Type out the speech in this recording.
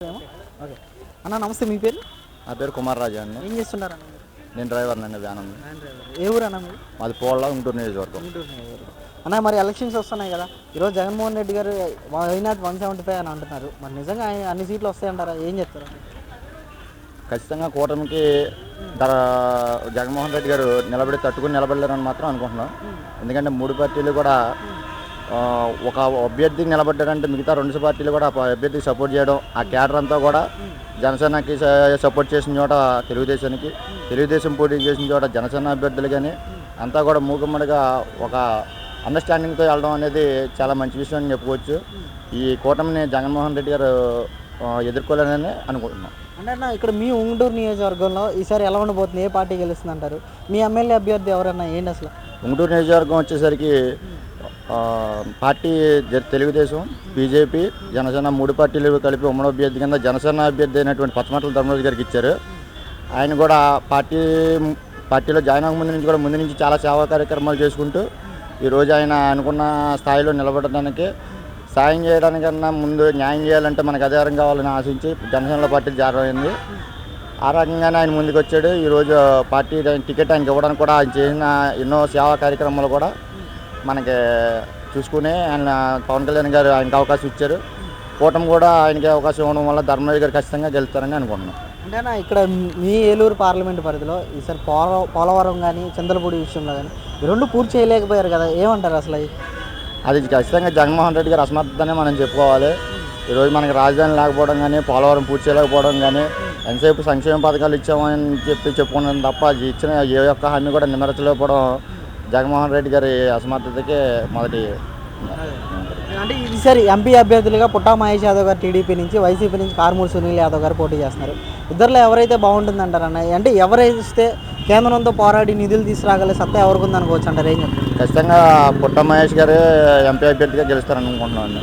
అన్న నమస్తే మీ పేరు? నా పేరు కుమార్ రాజా అండి. ఏం చేస్తున్నారు అన్న? నేను డ్రైవర్ అండి వ్యాన్ ఉంది డ్రైవర్. ఏ ఊరు అన్న మీరు? మాది పోళ్ళ గుంటూరు నియోజకవర్గం. అన్న మరి ఎలక్షన్స్ వస్తున్నాయి కదా. ఈరోజు జగన్మోహన్ రెడ్డి గారు వైనాథ్ వన్ సెవెంటీ ఫైవ్ అని అంటున్నారు. మరి నిజంగా ఆయన అన్ని సీట్లు వస్తాయంటారా? ఏం చెప్తారు? ఖచ్చితంగా కూటమికి ధర జగన్మోహన్ రెడ్డి గారు నిలబడి తట్టుకుని నిలబడలేరని మాత్రం అనుకుంటున్నాం. ఎందుకంటే మూడు పార్టీలు కూడా ఒక అభ్యర్థి నిలబడ్డారంటే మిగతా రెండు పార్టీలు కూడా ఆ అభ్యర్థికి సపోర్ట్ చేయడం ఆ క్యాడర్ అంతా కూడా జనసేనకి సపోర్ట్ చేసిన చోట తెలుగుదేశానికి తెలుగుదేశం పోటీ చేసిన చోట జనసేన అభ్యర్థులు కానీ అంతా కూడా మూకుమ్మడిగా ఒక అండర్స్టాండింగ్తో వెళ్ళడం అనేది చాలా మంచి విషయం అని చెప్పుకోవచ్చు. ఈ కూటమిని జగన్మోహన్ రెడ్డి గారు ఎదుర్కోలేనని అనుకుంటున్నాం. అంటే అన్న ఇక్కడ మీ ఉంగుటూరు నియోజకవర్గంలో ఈసారి ఎలా ఉండబోతుంది? ఏ పార్టీ గెలుస్తుంది అంటారు మీ ఎమ్మెల్యే అభ్యర్థి ఎవరన్నా ఏంటి అసలు? ఉంగుటూరు నియోజకవర్గం వచ్చేసరికి పార్టీ తెలుగుదేశం బీజేపీ జనసేన మూడు పార్టీలు కలిపి ఉమ్మడి అభ్యర్థి కింద జనసేన అభ్యర్థి అయినటువంటి పచ్చమట్ల ధర్మరాజు గారికి ఇచ్చారు. ఆయన కూడా పార్టీ పార్టీలో జాయిన్ అవ్వక ముందు నుంచి కూడా ముందు నుంచి చాలా సేవా కార్యక్రమాలు చేసుకుంటూ ఈరోజు ఆయన అనుకున్న స్థాయిలో నిలబడడానికి సాయం చేయడానికన్నా ముందు న్యాయం చేయాలంటే మనకు అధికారం కావాలని ఆశించి జనసేన పార్టీ చేరమైంది ఆ రకంగానే ఆయన ముందుకు వచ్చాడు ఈరోజు పార్టీ టికెట్ ఆయనకి ఇవ్వడానికి కూడా ఆయన చేసిన ఎన్నో సేవా కార్యక్రమాలు కూడా మనకి చూసుకుని ఆయన పవన్ కళ్యాణ్ గారు ఆయనకి అవకాశం ఇచ్చారు. కూటమి కూడా ఆయనకి అవకాశం ఇవ్వడం వల్ల ధర్మరాజు గారు ఖచ్చితంగా గెలుస్తారని అనుకుంటున్నాం. అంటే ఇక్కడ మీ ఏలూరు పార్లమెంట్ పరిధిలో ఈసారి పోల పోలవరం కానీ చంద్రపూడి విషయంలో కానీ రెండు పూర్తి చేయలేకపోయారు కదా ఏమంటారు అసలు అది ఖచ్చితంగా జగన్మోహన్ రెడ్డి గారు అసమర్థతనే మనం చెప్పుకోవాలి. ఈరోజు మనకి రాజధాని లేకపోవడం కానీ పోలవరం పూర్తి చేయలేకపోవడం కానీ ఎంతసేపు సంక్షేమ పథకాలు ఇచ్చామని చెప్పి చెప్పుకున్నాం తప్ప అది ఇచ్చిన ఏ ఒక్క హామీ కూడా నిమరచలేకపోవడం జగన్మోహన్ రెడ్డి గారి అసమర్థతకే మొదటి అంటే ఈసారి ఎంపీ అభ్యర్థులుగా పుట్టా మహేష్ యాదవ్ గారు టీడీపీ నుంచి వైసీపీ నుంచి కార్మూర్ సునీల్ యాదవ్ గారు పోటీ చేస్తున్నారు. ఇద్దరిలో ఎవరైతే బాగుంటుందంటారు అన్న? అంటే ఎవరైతే కేంద్రంతో పోరాడి నిధులు తీసుకురాగల సత్తా ఎవరికి ఉందనుకోవచ్చు అంటారు? ఏం చెప్తారు? ఖచ్చితంగా పుట్ట మహేష్ గారే ఎంపీ అభ్యర్థిగా గెలుస్తారని అనుకుంటున్నాను